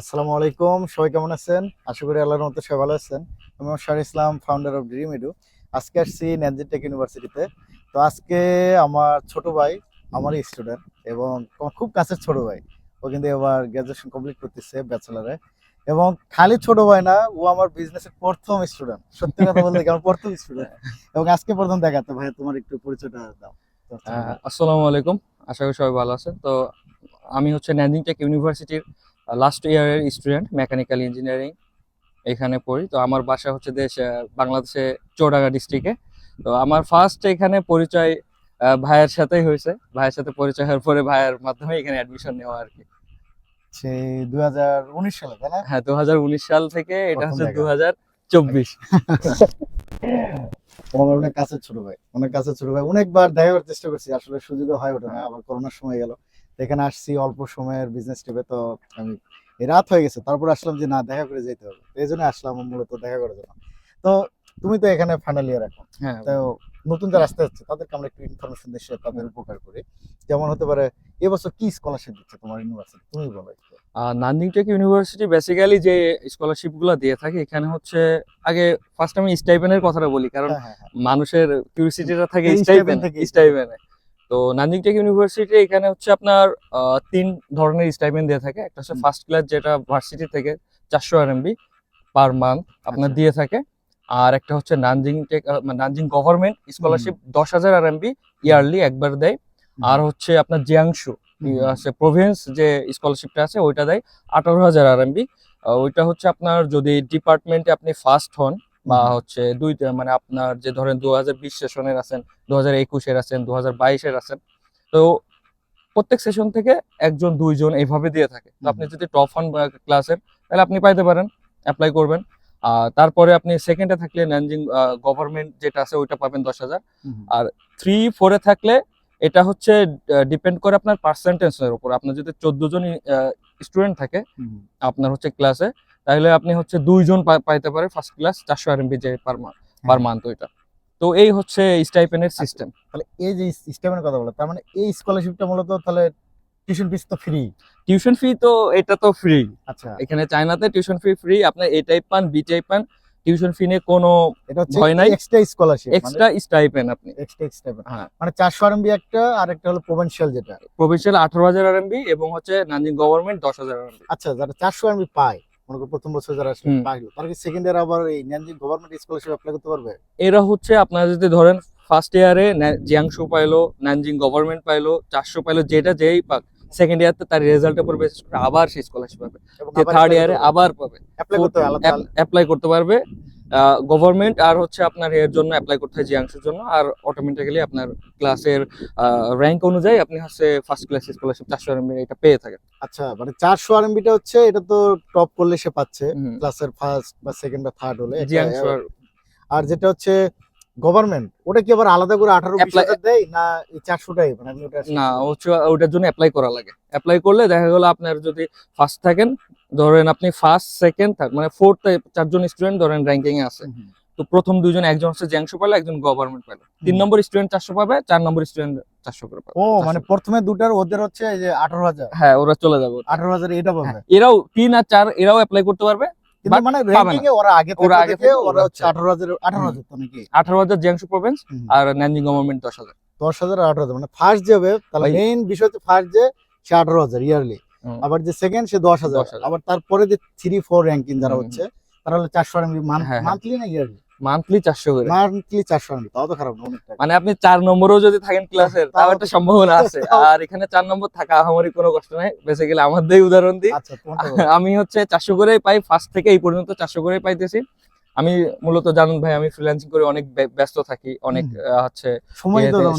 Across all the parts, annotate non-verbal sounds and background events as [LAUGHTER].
আসসালামু আলাইকুম, সবাই কেমন আছেন? আশা করি আল্লাহর মতো সবাই ভালো আছেন। আমি Islam founder of dream edu আজকে আসছি টেক ইউনিভার্সিটিতে তো আজকে আমার ছোট ভাই আমারই স্টুডেন্ট এবং খুব কাছের ছোট ভাই। ও কিন্তু এবার কমপ্লিট করতেছে ব্যাচেলারে এবং খালি ছোট ভাই না, ও আমার বিজনেসের প্রথম স্টুডেন্ট সত্যি কথা বলতে আমার প্রথম স্টুডেন্ট এবং আজকে প্রথম দেখাতে ভাই তোমার একটু পরিচয়টা দাও। আসসালামু আলাইকুম। আশা করি সবাই ভালো আছেন। তো আমি হচ্ছে টেক ইউনিভার্সিটির লাস্ট ইয়ারের স্টুডেন্ট মেকানিক্যাল ইঞ্জিনিয়ারিং এখানে পড়ি। তো আমার বাসা হচ্ছে দেশ বাংলাদেশে চৌডাঙ্গা ডিস্ট্রিক্টে তো আমার ফার্স্ট এখানে পরিচয় ভাইয়ের সাথেই হয়েছে। ভাইয়ের সাথে পরিচয় হওয়ার পরে ভাইয়ের মাধ্যমে এখানে অ্যাডমিশন নেওয়া আর কি। সালে তাই না? হ্যাঁ দু সাল থেকে এটা হচ্ছে দেখা। দু হাজার চব্বিশ। আমার অনেক কাছের ছোট ভাই অনেক ছোট ভাই। অনেকবার দেখা চেষ্টা করছি আসলে সুযোগও হয় ওঠে না আবার করোনার সময় গেল। এখানে আসছি অল্প সময়ের বিজনেস ট্রিপে তো আমি রাত হয়ে গেছে তারপর আসলাম যে না দেখা করে যেতে হবে। এই জন্য আসলাম মূলত দেখা করার জন্য। তো তুমি তো এখানে ফাইনাল ইয়ার এখন। হ্যাঁ তো নতুন যারা আসতে যাচ্ছে তাদেরকে আমরা একটু ইনফরমেশন দিয়ে তাদের উপকার করি। যেমন হতে পারে এবছর কি স্কলারশিপ দিচ্ছে তোমার ইউনিভার্সিটি তুমি বলো নান্দিং টেক ইউনিভার্সিটি বেসিক্যালি যে স্কলারশিপগুলো দিয়ে থাকে এখানে হচ্ছে আগে ফার্স্ট আমি স্টাইপেনের কথাটা বলি কারণ হ্যাঁ হ্যাঁ হ্যাঁ। মানুষের কিউরিসিটিটা থাকে স্টাইপেন। স্টাইপেনে তো নান্দিং টেক ইউনিভার্সিটি এখানে হচ্ছে আপনার তিন ধরনের স্টাইপেন্ড দিয়ে থাকে। একটা হচ্ছে ফার্স্ট ক্লাস যেটা ভার্সিটি থেকে চারশো আর আরএমবি পার মান্থ আপনার আচ্ছা। দিয়ে থাকে। আর একটা হচ্ছে Nanjing tech Nanjing government scholarship দশ হাজার আর আরএমবি ইয়ারলি একবার দেয়। আর হচ্ছে আপনার জিয়াংশু হুম। আছে প্রভিন্স যে স্কলারশিপটা আছে ওইটা দেয় আঠারো হাজার আর আরএমবি ওইটা হচ্ছে আপনার যদি ডিপার্টমেন্টে আপনি ফার্স্ট হন বা হচ্ছে দুই মানে আপনার যে ধরেন দু হাজার বিশ সেশনের আছেন দু হাজার একুশের আছেন দু হাজার বাইশের আছেন তো প্রত্যেক সেশন থেকে একজন দুইজন এইভাবে দিয়ে থাকে। তো আপনি যদি টপ হন ক্লাসের তাহলে আপনি পাইতে পারেন অ্যাপ্লাই করবেন। আর তারপরে আপনি সেকেন্ডে থাকলে ন্যানজিং গভর্নমেন্ট যেটা আছে ওইটা পাবেন দশ হাজার। আর থ্রি ফোরে থাকলে এটা হচ্ছে ডিপেন্ড করে আপনার পার্সেন্টেজের উপর। আপনার যদি চোদ্দ জন স্টুডেন্ট থাকে আপনার হচ্ছে ক্লাসে তাহলে আপনি হচ্ছে দুইজন পাইতে পারে ফার্স্ট ক্লাস চারশো আরএমবি যে পার মান্থ হ্যাঁ। মান্থ ওইটা। তো এই হচ্ছে স্টাইপেনের সিস্টেম তাহলে এই যে সিস্টেমের কথা বলো তার মানে এই স্কলারশিপটা মূলত তাহলে টিউশন ফিস তো ফ্রি টিউশন ফি তো এটা তো ফ্রি আচ্ছা। এখানে চায়নাতে টিউশন ফি ফ্রি আপনি এ টাইপ পান বি টাইপ পান টিউশন ফি নিয়ে কোনো এটা হচ্ছে ভয় নাই। এক্সট্রা স্কলারশিপ এক্সট্রা স্টাইপেন আপনি। এক্সট্রা এক্সট্রা হ্যাঁ। মানে 400 আরএমবি একটা আর একটা হলো প্রভিনশিয়াল যেটা। আঠারো হাজার আরএমবি এবং হচ্ছে নানজিং গভর্নমেন্ট দশ হাজার আরএমবি আচ্ছা যারা 400 আরএমবি পায় মনে করো প্রথম বছর যারা পাইলো তারা কি সেকেন্ড ইয়ার আবার এই ন্যানজি গভর্নমেন্ট স্কলারশিপ অ্যাপ্লাই করতে পারবে? এরা হচ্ছে আপনারা যদি ধরেন ফার্স্ট ইয়ারে জিয়াংশু পাইলো গভর্নমেন্ট পাইলো চারশো পাইলো যেটা যেই পাক সেকেন্ড ইয়ারতে তার রেজাল্টের উপর বেসিস করে আবার সেই স্কলারশিপ পাবে। থার্ড ইয়ারে আবার পাবে। অ্যাপ্লাই করতে পারবে। গভর্নমেন্ট আর হচ্ছে আপনার এর জন্য অ্যাপ্লাই করতে হয় জিয়াংশুর জন্য। আর অটোমেটিক্যালি আপনার ক্লাসের র্যাঙ্ক অনুযায়ী আপনি হচ্ছে ফার্স্ট ক্লাস স্কলারশিপ চারশো এমবি এটা পেয়ে থাকেন। আচ্ছা মানে 400 আরএমবিটা হচ্ছে এটা তো টপ করলে সে পাচ্ছে। ক্লাসের ফার্স্ট বা সেকেন্ড বা থার্ড হলে। আর যেটা হচ্ছে গভর্নমেন্ট ওটা কি আবার আলাদা করে 18 20 দেয়? না এই 400টাই মানে ওটা না হচ্ছে ওটার জন্য অ্যাপ্লাই করা লাগে। অ্যাপ্লাই করলে দেখা গেলো আপনার যদি ফার্স্ট থাকেন ধরেন আপনি ফার্স্ট সেকেন্ড থাক মানে ফোর্থ চারজন স্টুডেন্ট ধরেন র্যাঙ্কিং এ আছে। তো প্রথম দুজন একজন হচ্ছে জ্যাংশু পাইলো একজন গভর্নমেন্ট পাইলো। তিন নম্বর স্টুডেন্ট চারশো পাবে চার নম্বর স্টুডেন্ট চারশো করে পাবে। ও মানে প্রথমে দুটার ওদের হচ্ছে এই যে আঠারো হাজার। হ্যাঁ ওরা চলে যাবে আঠারো হাজার এটা পাবে। হ্যাঁ, এরাও তিন আর চার এরাও অ্যাপ্লাই করতে পারবে মানে র্যাঙ্কিং এ ওরা আগে ওরা আগে হচ্ছে আঠারো হাজার আঠারো হাজার তো নাকি? আঠারো হাজার জিয়াংশু প্রভিন্স হুম। আর গভর্নমেন্ট দশ হাজার। দশ হাজার আঠারো হাজার মানে ফার্স্ট যে হবে তাহলে মেইন বিষয় হচ্ছে ফার্স্ট যে সে আঠারো হাজার ইয়ারলি। আবার যে সেকেন্ড সে দশ হাজার। আবার তারপরে যে থ্রি ফোর র্যাঙ্কিং যারা হচ্ছে তারা হলো চারশো আরএমবি হ্যাঁ, হ্যাঁ। মান্থলি না ইয়ারলি মান্থলি চারশো করে। মান্থলি চারশো আরএমবি তাও তো খারাপ না মানে আপনি চার নম্বরও যদি থাকেন ক্লাসের তাও- তাও একটা সম্ভাবনা আছে। [LAUGHS] আর এখানে চার নম্বর থাকা আমারই কোনো কষ্ট নাই। বেসিক্যালি উদাহরণ দিই। আচ্ছা। [LAUGHS] আমি হচ্ছে চারশো করেই পাই ফার্স্ট থেকে এই পর্যন্ত চারশো করেই পাইতেছি। আমি মূলত জানুন ভাই আমি ফ্রিল্যান্সিং করে অনেক ব্যস্ত থাকি। অনেক হচ্ছে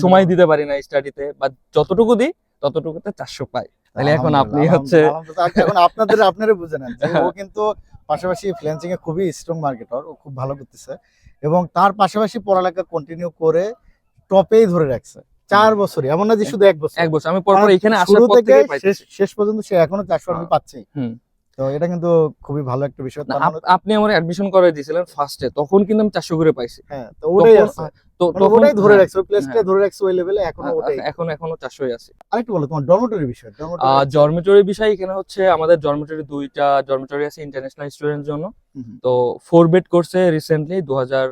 সময় দিতে পারি না। স্টাডিতে বা যতটুকু দিই ততটুকুতে চারশো পাই। তাহলে এখন আপনি হচ্ছে আলহামদুলিল্লাহ, এখন আপনাদের আপনারা বুঝে নেন ও কিন্তু পাশাপাশি ফ্রিল্যান্সিং এ খুবই স্ট্রং মার্কেটার ও খুব ভালো করতেছে এবং তার পাশাপাশি পড়ালেখা কন্টিনিউ করে টপেই ধরে রাখছে। চার বছরই এমন না যে শুধু এক বছর। এক বছর আমি পরপর এখানে আসার পর থেকে শেষ পর্যন্ত সে এখনও চারশো পাচ্ছে। হ্যাঁ। তো এটা কিন্তু খুবই ভালো একটা বিষয়। মানে- আপনি আমার অ্যাডমিশন করে দিয়েছিলেন ফার্স্টে তখন কিন্তু আমি চারশো করে পাইছি। হ্যাঁ তো ওটাই আছে। তো মানে ওটাই ধরে হ্যাঁ, রাখছে প্লেসটা হ্যাঁ। ধরে রাখছে ওই লেভেলে এখনও ওটাই। এখন এখনও চারশোই আছে। আরেকটু বলো তোমার ডরমেটরি বিষয় ডরমেটরি জর্মেটরি বিষয় এখানে হচ্ছে আমাদের জর্মেটরি দুইটা জর্মেটরি আছে ইন্টারন্যাশনাল স্টুডেন্ট জন্য। তো ফোর বেড করছে রিসেন্টলি দু হাজার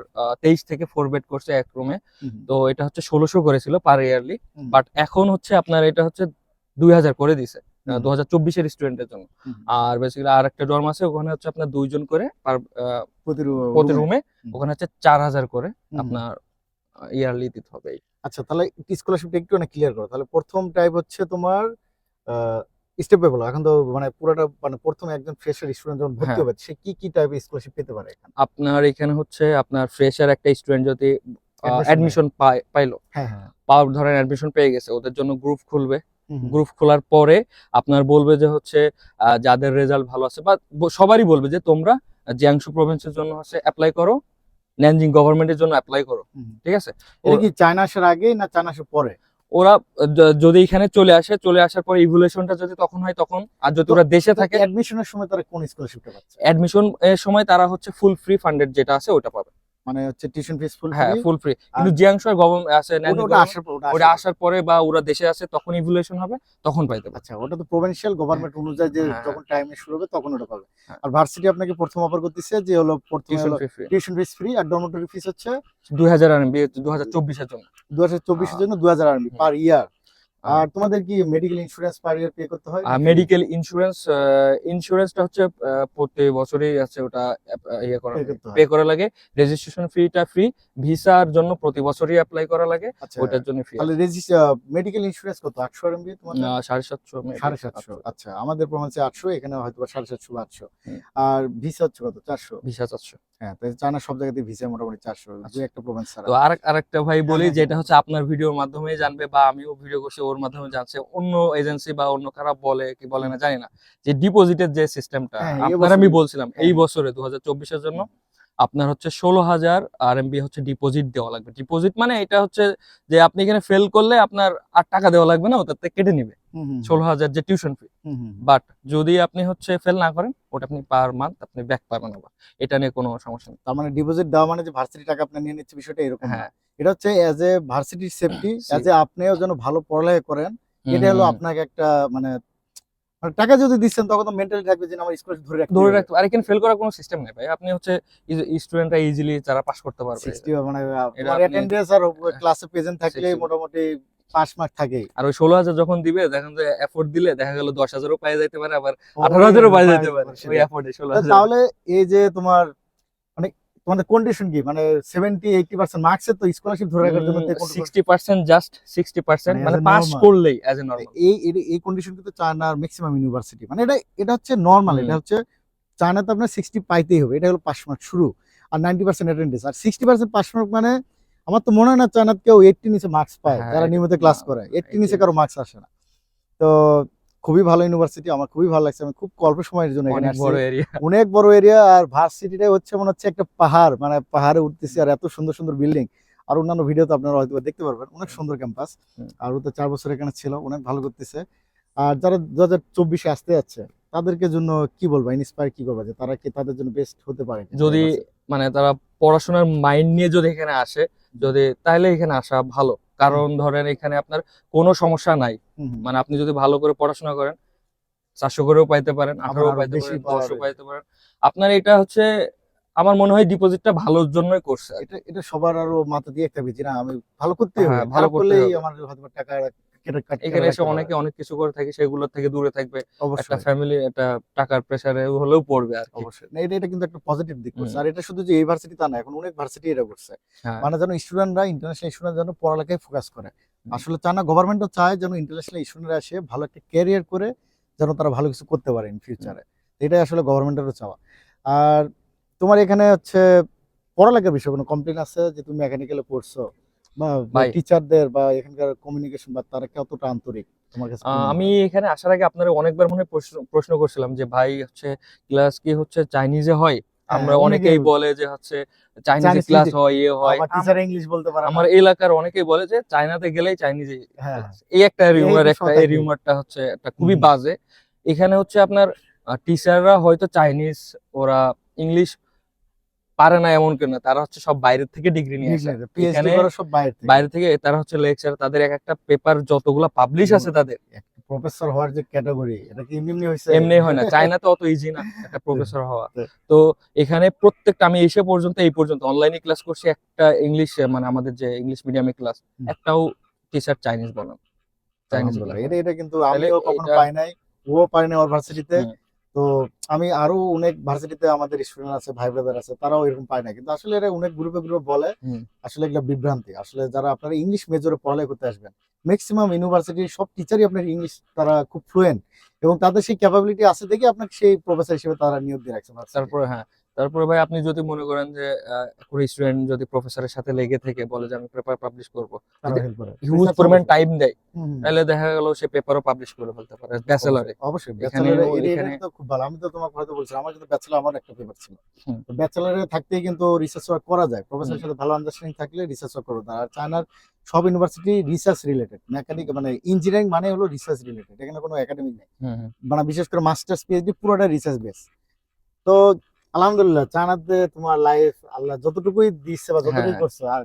তেইশ থেকে ফোর বেড করছে এক রুমে তো এটা হচ্ছে ষোলোশো করেছিল পার ইয়ারলি বাট এখন হচ্ছে আপনার এটা হচ্ছে দুই হাজার করে দিছে। দু হাজার চব্বিশের স্টুডেন্টের জন্য। আর বেসিক্যালি আর একটা ডর্ম আছে ওখানে হচ্ছে আপনার দুইজন করে পার প্রতি রুমে। ওখানে হচ্ছে চার হাজার করে আপনার ইয়ারলি দিতে হবে। আচ্ছা তাহলে স্কলারশিপটা একটু না ক্লিয়ার করো। তাহলে প্রথম টাইপ হচ্ছে তোমার স্টেপ বাই এখন তো মানে পুরোটা মানে প্রথমে একজন ফ্রেশার স্টুডেন্ট যখন ভর্তি হ্যাঁ। হবে সে কি কি টাইপের স্কলারশিপ পেতে পারে এখানে? আপনার এখানে হচ্ছে আপনার ফ্রেশার একটা স্টুডেন্ট যদি অ্যাডমিশন পাইলো। হ্যাঁ হ্যাঁ। পাওয়ার ধরেন অ্যাডমিশন পেয়ে গেছে ওদের জন্য গ্রুপ খুলবে। গ্রুপ খোলার পরে আপনার বলবে যে হচ্ছে যাদের রেজাল্ট ভালো আছে বা সবারই বলবে যে তোমরা জিয়াংশু প্রভিন্সের জন্য হচ্ছে অ্যাপ্লাই করো ন্যানজিং গভর্নমেন্টের জন্য অ্যাপ্লাই করো। ঠিক আছে? এটা কি চায়না আসার আগে না চায়না আসার পরে? ওরা যদি এখানে চলে আসে চলে আসার পরে ইভুলেশনটা যদি তখন হয় তখন আর যদি ওরা দেশে থাকে অ্যাডমিশনের সময় তারা কোন স্কলারশিপটা পাচ্ছে? অ্যাডমিশন এর সময় তারা হচ্ছে ফুল ফ্রি ফান্ডেড যেটা আছে ওটা পাবে। মানে হচ্ছে টিউশন ফিস ফুল হ্যাঁ ফুল ফ্রি কিন্তু জিয়াংশু আর গভর্নমেন্ট আছে ওটা আসার পর বা ওরা দেশে আছে তখন ইভুলেশন হবে তখন পাইতে পারে আচ্ছা ওটা তো প্রভিন্সিয়াল গভর্নমেন্ট অনুযায়ী যে হ্যাঁ। যখন টাইমে শুরু হবে তখন ওটা পাবে। হ্যাঁ। আর ভার্সিটি আপনাকে প্রথম অফার করতেছে যে হলো প্রথমে tuition free tuition fees free আর ডরমেটরি ফিস হচ্ছে দুই হাজার আর দু হাজার চব্বিশের জন্য। দু হাজার চব্বিশের জন্য দু হাজার আরবি পার ইয়ার আর তোমাদের কি medical insurance per year pay করতে হয়? মেডিকেল ইন্স্যুরেন্স ইন্স্যুরেন্সটা হচ্ছে প্রতি বছরই আছে ওটা ইয়ে করা। পে করা লাগে। রেজিস্ট্রেশন ফিটা ফ্রি ভিসার জন্য প্রতি বছরই অ্যাপ্লাই করা লাগে আচ্ছা। ওটার জন্য ফি তাহলে মেডিকেল ইন্স্যুরেন্স কত? আটশো আরবি তোমাদের? সাড়ে সাতশো সাড়ে সাতশো আচ্ছা। আমাদের প্রমাণে আটশো এখানে হয়তো বা সাড়ে সাতশো বা আটশো। হুম। আর ভিসা হচ্ছে কত? চারশো। ভিসা চারশো। হ্যাঁ তাই চায়না সব জায়গাতে ভিসা মোটামুটি চারশো দু আচ্ছা। একটা প্রমাণ ছাড়া। তো আর আরেকটা ভাই বলি হ্যাঁ, যেটা হচ্ছে আপনার ভিডিওর মাধ্যমে জানবে বা আমিও ভিডিও করছি ওর মাধ্যমে জানছে। অন্য এজেন্সি বা অন্য খারাপ বলে কি বলে না জানি না। যে ডিপোজিটের যে সিস্টেমটা হ্যাঁ, আপনার আমি বলছিলাম এই হ্যাঁ। বছরে দু হাজার চব্বিশের জন্য আপনার হচ্ছে ষোলো হাজার আর হচ্ছে ডিপোজিট দেওয়া লাগবে। ডিপোজিট মানে এটা হচ্ছে যে আপনি এখানে ফেল করলে আপনার আর টাকা দেওয়া লাগবে না ওটাতে কেটে নিবে। ষোলো হাজার যে টিউশন ফি বাট যদি আপনি হচ্ছে ফেল না করেন ওটা আপনি পার মান্থ আপনি ব্যাক পাবেন আবার। এটা নিয়ে কোনো সমস্যা নেই। তার মানে ডিপোজিট দেওয়া মানে যে ভার্সিটি টাকা আপনি নিয়ে নিচ্ছে বিষয়টা এরকম হ্যাঁ। এটা হচ্ছে এজ এ ভার্সিটির সেফটি. এজ এ আপনিও যেন ভালো পড়ালেখা করেন এটা হলো আপনাকে একটা মানে মানে টাকা যদি দিচ্ছেন তখন তো মেন্টালি থাকবে যে আমার স্কলারশিপ ধরে রাখতে ধরে রাখতে আর এখানে ফেল করার কোনো সিস্টেম নেই ভাই। আপনি হচ্ছে স্টুডেন্টরা ইজিলি তারা পাস করতে পারবে। 60 মানে এটা অ্যাটেন্ডেন্স আর ক্লাসে প্রেজেন্ট থাকলে মোটামুটি পাঁচ মার্ক থাকেই। আর ওই ষোলো হাজার যখন দিবে দেখেন যে এফোর্ট দিলে দেখা গেল দশ হাজারও পাই যাইতে পারে আবার আঠারো হাজারও পাই যাইতে পারে ওই ষোলো হাজার। তাহলে এই যে তোমার মানে তোমাদের কন্ডিশন কি? মানে সেভেন্টি এইটি পার্সেন্ট তো স্কলারশিপ ধরে রাখার জন্য sixty percent just sixty percent মানে মানে পাস করলেই অ্যাজ এ নর্মাল এই এই- এই কন্ডিশন কিন্তু চায়নার ম্যাক্সিমাম ইউনিভার্সিটি মানে এটা এটা হচ্ছে নর্মাল এটা হচ্ছে চায়নাতে আপনার সিক্সটি পাইতেই হবে এটা হলো পাস মার্ক শুরু আর নাইনটি পার্সেন্ট অ্যাটেন্ডেন্স আর সিক্সটি পার্সেন্ট পাস মার্ক মানে আমার তো মনে হয় না চায়নাতে কেউ এইটটি নিচে মার্কস পায় হ্যাঁ, যারা নিয়মিত ক্লাস করে। এইটটি নিচে কারও মার্কস আসে না। তো খুবই ভালো ইউনিভার্সিটি আমার খুবই ভালো লাগছে। আমি খুব অল্প সময়ের জন্য এখানে অনেক বড় এরিয়া অনেক বড় এরিয়া আর ভার্সিটিটা হচ্ছে মনে হচ্ছে একটা পাহাড় মানে পাহাড়ে উঠতেছি আর এত সুন্দর সুন্দর বিল্ডিং আর অন্যান্য ভিডিও তো আপনারা হয়তো দেখতে পারবেন অনেক সুন্দর ক্যাম্পাস আর ও তো চার বছর এখানে ছিল অনেক ভালো করতেছে। আর যারা দু হাজার চব্বিশে আসতে যাচ্ছে তাদেরকে জন্য কি বলবা ইন্সপায়ার কি করবা যে তারা কি তাদের জন্য বেস্ট হতে পারে যদি মানে তারা পড়াশোনার মাইন্ড নিয়ে যদি এখানে আসে যদি তাহলে এখানে আসা ভালো। কারণ ধরেন এখানে আপনার কোনো সমস্যা নাই। মানে আপনি যদি ভালো করে পড়াশোনা করেন চারশো করেও পাইতে পারেন আঠারো পাইতে পারেন দশও পাইতে পারেন। আপনার এটা হচ্ছে আমার মনে হয় ডিপোজিটটা ভালোর জন্যই করছে এটা এটা সবার আরও মাথা দিয়ে একটা যে না আমি ভালো করতে হবে। হ্যাঁ, ভালো ভালো করলেই আমার হয়তো টাকা কেটে এখানে এসে অনেকে অনেক কিছু করে থাকে সেগুলোর থেকে দূরে থাকবে। একটা ফ্যামিলি একটা টাকার প্রেসারে হলেও পড়বে আর অবশ্যই। এটা এটা কিন্তু একটা পজিটিভ দিক করছে। আর এটা শুধু যে এই ভার্সিটি তা না এখন অনেক ভার্সিটি এটা করছে। হ্যাঁ। মানে যেন স্টুডেন্টরা ইন্টারন্যাশনাল স্টুডেন্ট যেন পড়ালেখায় ফোকাস করে। আসলে গভর্নমেন্টও চায় যেন ইন্টারন্যাশনাল স্টুডেন্টরা এসে ভালো একটা ক্যারিয়ার করে যেন তারা ভালো কিছু করতে পারে ইন ফিউচারে এটাই আসলে গভর্নমেন্টেরও চাওয়া। আর তোমার এখানে হচ্ছে পড়ালেখার বিষয়ে কোনো কমপ্লেন আছে যে তুমি মেকানিক্যালে পড়ছো। টিচারদের বা এখানকার কমিউনিকেশন বা তারা কতটা আন্তরিক আমি এখানে আসার আগে আপনার অনেকবার মনে প্রশ্ন করছিলাম যে ভাই হচ্ছে ক্লাস কি হচ্ছে চাইনিজে হয়? আমরা হ্যাঁ, অনেকেই অনেকেই- বলে যে হচ্ছে চাইনিজে ক্লাস হয় ইয়ে হয়। টিচার ইংলিশ বলতে পারে আমার এলাকার অনেকেই বলে যে চাইনাতে গেলেই চাইনিজে হ্যাঁ। এই একটা রিউমার একটা এই রিউমারটা হচ্ছে একটা খুবই বাজে। এখানে হচ্ছে আপনার টিচাররা হয়তো চাইনিজ ওরা ইংলিশ পারে না এমন কেন তারা হচ্ছে সব বাইরের থেকে ডিগ্রি নিয়ে আসে। এখানে সব বাইরে থেকে। বাইরে থেকে তারা হচ্ছে লেকচার তাদের এক একটা পেপার যতগুলা পাবলিশ আছে তাদের। প্রফেসর হওয়ার যে ক্যাটাগরি এটা কি এমনি হয়েছে? এমনি হয় না চায়না তো অত ইজি না একটা [LAUGHS] প্রফেসর হওয়া। তো। এখানে প্রত্যেকটা আমি এসে পর্যন্ত এই পর্যন্ত অনলাইনে ক্লাস করছি একটা ইংলিশ মানে আমাদের যে ইংলিশ মিডিয়ামে ক্লাস একটাও টিচার চাইনিজ বলেন চাইনিজ বলেন এটা এটা কিন্তু আমিও কখনো পাই নাই ও পারি না ওর ভার্সিটিতে। তো আমি আরও অনেক ভার্সিটিতে আমাদের স্টুডেন্ট আছে ভাই ব্রাদার আছে তারাও এরকম পায় না। কিন্তু আসলে এটা অনেক গ্রুপে গ্রুপে বলে আসলে এগুলো বিভ্রান্তি। আসলে যারা আপনারা ইংলিশ মেজরে পড়ালেখা করতে আসবেন ম্যাক্সিমাম ইউনিভার্সিটির সব টিচারই আপনার ইংলিশ তারা খুব ফ্লুয়েন্ট এবং তাদের সেই ক্যাপাবিলিটি আছে দেখে আপনাকে সেই প্রফেসর হিসেবে তারা নিয়োগ দিয়ে রাখছে। তারপরে হ্যাঁ তারপরে ভাই আপনি যদি মনে করেন যে কোনো স্টুডেন্ট যদি প্রফেসরের সাথে লেগে থেকে বলে যে আমি পেপার পাবলিশ করব করে। হিউজ পরিমাণ টাইম দেয়। তাহলে দেখা গেল সে পেপারও পাবলিশ করে ফেলতে পারে ব্যাচেলরে অবশ্যই এখানে তো খুব ভালো। আমি তো তোমাকে হয়তো বলছিলাম আমার কিন্তু ব্যাচেলর আমার একটা পেপার ছিল। তো ব্যাচেলরে থাকতেই কিন্তু রিসার্চ ওয়ার্ক করা যায়। প্রফেসরের। সাথে ভালো আন্ডারস্ট্যান্ডিং থাকলে রিসার্চ ওয়ার্ক করতে আর চায়নার সব ইউনিভার্সিটি রিসার্চ রিলেটেড মেকানিক মানে ইঞ্জিনিয়ারিং মানে হলো রিসার্চ রিলেটেড এখানে কোনো একাডেমিক নেই। মানে বিশেষ করে মাস্টার্স পিএইচডি পুরোটা রিসার্চ বেস তো আলহামদুলিল্লাহ চায়নাতে তোমার লাইফ আল্লাহ যতটুকুই দিচ্ছে বা যতটুকুই হ্যাঁ। করছে আর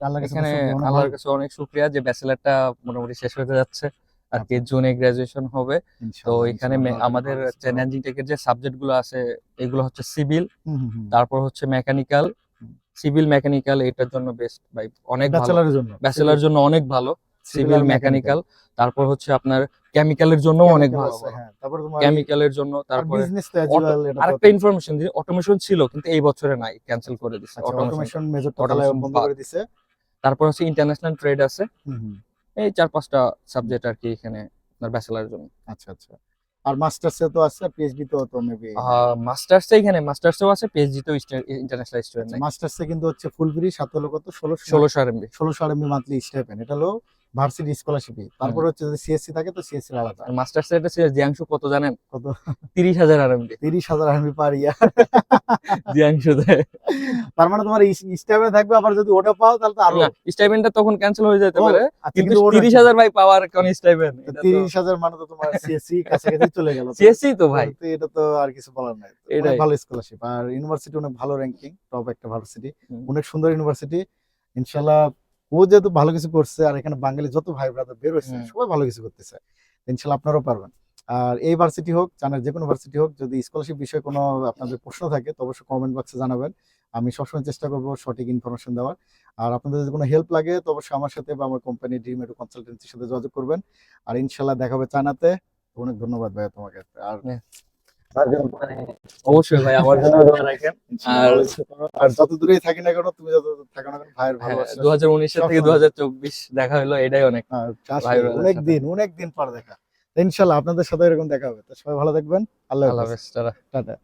আল্লাহর কাছে এখানে অনেক আল্লাহর ভালো। কাছে অনেক শুক্রিয়া যে ব্যাচেলারটা মোটামুটি শেষ হতে যাচ্ছে আর কি আচ্ছা। জুনে গ্রাজুয়েশন হবে তো এখানে আমাদের আছে। টেকের যে সাবজেক্টগুলো আছে এগুলো হচ্ছে সিভিল। তারপর হচ্ছে মেকানিক্যাল সিভিল মেকানিক্যাল এটার জন্য বেস্ট ভাই অনেক ব্যাচেলরের জন্য ব্যাচেলার জন্য অনেক ভালো সিভিল মেকানিক্যাল তারপর হচ্ছে আপনার কেমিক্যালের জন্য অনেক ভালো। আছে। তোমার কেমিক্যালের জন্য তারপরে তো তো- আরেকটা ইনফরমেশন দিই অটোমেশন ছিল কিন্তু এই বছরে নাই ক্যান্সেল করে দিছে আচ্ছা, অটোমেশন major টা বন্ধ করে দিছে। তারপর হচ্ছে ইন্টারন্যাশনাল ট্রেড আছে। এই চার পাঁচটা সাবজেক্ট আর কি এখানে আপনার ব্যাচেলারের জন্য। আচ্ছা আচ্ছা। আর মাস্টার্স তো আছে পিএইচডি তো তো মেবি মাস্টার্স এখানে মাস্টার্সও আছে পিএইচডি তো ইন্টারন্যাশনাল স্টুডেন্ট মাস্টার্স কিন্তু হচ্ছে ফুল ফ্রি সাত হলো কত? ষোলো ষোলোশো আরএমবি ষোলোশো আরএমবি মান্থলি স্টাইপেন্ড এটা হলো ভার্সিটি স্কলারশিপে তারপর হচ্ছে যদি সিএসসি থাকে তো সিএসসি আলাদা। আর মাস্টার্স এটা জিয়াংশু কত জানেন? কত? তিরিশ হাজার আরএমবি তিরিশ হাজার আরএমবি পার ইয়ার জিয়াংশু দেয় তার মানে তোমার স্টাইপেন্ড থাকবে আবার যদি ওটা পাও তাহলে তো আরও তখন ক্যান্সেল হয়ে যেতে পারে। আচ্ছা, কিন্তু ওটা- তিরিশ হাজার ভাই পাওয়ার কোন তিরিশ হাজার মানে তো তোমার সিএসসি কাছাকাছি চলে গেল। [LAUGHS] সিএসসি তো ভাই। তো এটা তো আর কিছু বলার নাই। এটাই। ভালো স্কলারশিপ আর ইউনিভার্সিটি অনেক ভালো র্যাঙ্কিং টপ একটা ভার্সিটি। অনেক সুন্দর ইউনিভার্সিটি ইনশাল্লাহ ও যেহেতু ভালো কিছু করছে আর এখানে বাঙালি যত ভাই ব্রাদার বের হয়েছে সবাই ভালো কিছু করতেছে। ইনশাল্লাহ আপনারাও পারবেন। আর এই ভার্সিটি হোক চানের যে কোনো ভার্সিটি হোক যদি স্কলারশিপ বিষয়ে কোনো আপনাদের প্রশ্ন থাকে তো অবশ্যই কমেন্ট বক্সে জানাবেন। আমি সবসময় চেষ্টা করব সঠিক ইনফরমেশন দেওয়ার। আর আপনাদের যদি কোনো হেল্প লাগে তো অবশ্যই আমার সাথে বা আমার কোম্পানি ড্রিম এডু কনসালটেন্সির সাথে যোগাযোগ করবেন। আর ইনশাল্লাহ দেখা হবে চায়নাতে। অনেক ধন্যবাদ ভাইয়া তোমাকে। আর হ্যাঁ। অবশ্যই ভাই আমার জন্য দোয়া রাখেন। আর আর যত দূরেই থাকি না কেন তুমি যত দূর থাকো না কেন ভাইয়ের ভালোবাসা। দু হাজার উনিশ থেকে সবসময়। দু হাজার চব্বিশ দেখা হলো এটাই অনেক অনেক দিন অনেক দিন পর দেখা। ইনশাআল্লাহ আপনাদের সাথে এরকম দেখা হবে। তো সবাই ভালো থাকবেন। আল্লাহ হাফেজ হাফেজ। টাটা। টাটা।